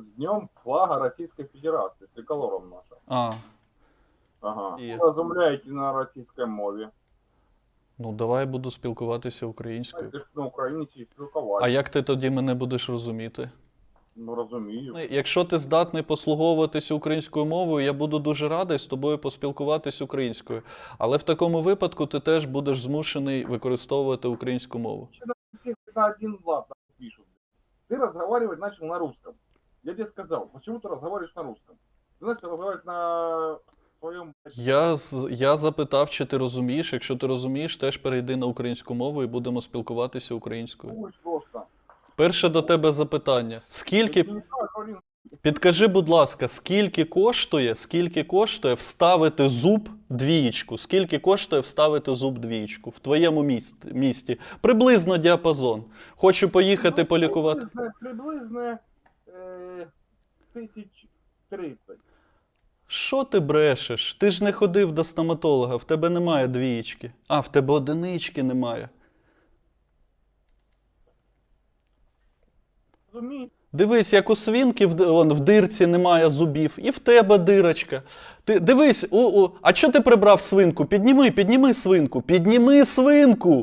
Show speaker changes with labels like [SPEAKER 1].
[SPEAKER 1] с днем флага Российской Федерации, с триколором нашим.
[SPEAKER 2] А,
[SPEAKER 1] Ага.
[SPEAKER 2] Є.
[SPEAKER 1] Ви на російській мові.
[SPEAKER 2] ну давай буду спілкуватися українською.
[SPEAKER 1] Ти ж на українській спілкувати.
[SPEAKER 2] А як ти тоді мене будеш розуміти?
[SPEAKER 1] Ну розумію.
[SPEAKER 2] Ну, Якщо ти здатний послуговуватися українською мовою, я буду дуже радий з тобою поспілкуватись українською. Але в такому випадку ти теж будеш змушений використовувати українську мову.
[SPEAKER 1] Всех на один лад там пишут. Ты разговаривать начал на русском. Я тебе сказал, почему ты разговариваешь на русском? Ты начал разговаривать на своем...
[SPEAKER 2] Я, з- я запитав, чи ти розумієш. Якщо ти розумієш, теж перейди на українську мову і будемо спілкуватися українською.
[SPEAKER 1] Ой, просто.
[SPEAKER 2] Перше до тебе запитання: скільки
[SPEAKER 1] Ты не знаешь, блин,
[SPEAKER 2] Підкажи, будь ласка, скільки коштує, скільки коштує вставити зуб двієчку? Скільки коштує вставити зуб двієчку в твоєму місті? місті? Приблизно діапазон. Хочу поїхати полікувати.
[SPEAKER 1] Приблизно, приблизно э, тысяч тридцать.
[SPEAKER 2] Що ти брешеш? Ти ж не ходив до стоматолога, в тебе немає двієчки. А, в тебе одинички немає.
[SPEAKER 1] Розумієш?
[SPEAKER 2] Дивись, як у свинки в, д- он, в дирці немає зубів, і в тебе дирочка. Ти дивись, у, у, а чого ти прибрав свинку? Підніми, підніми свинку, підніми свинку.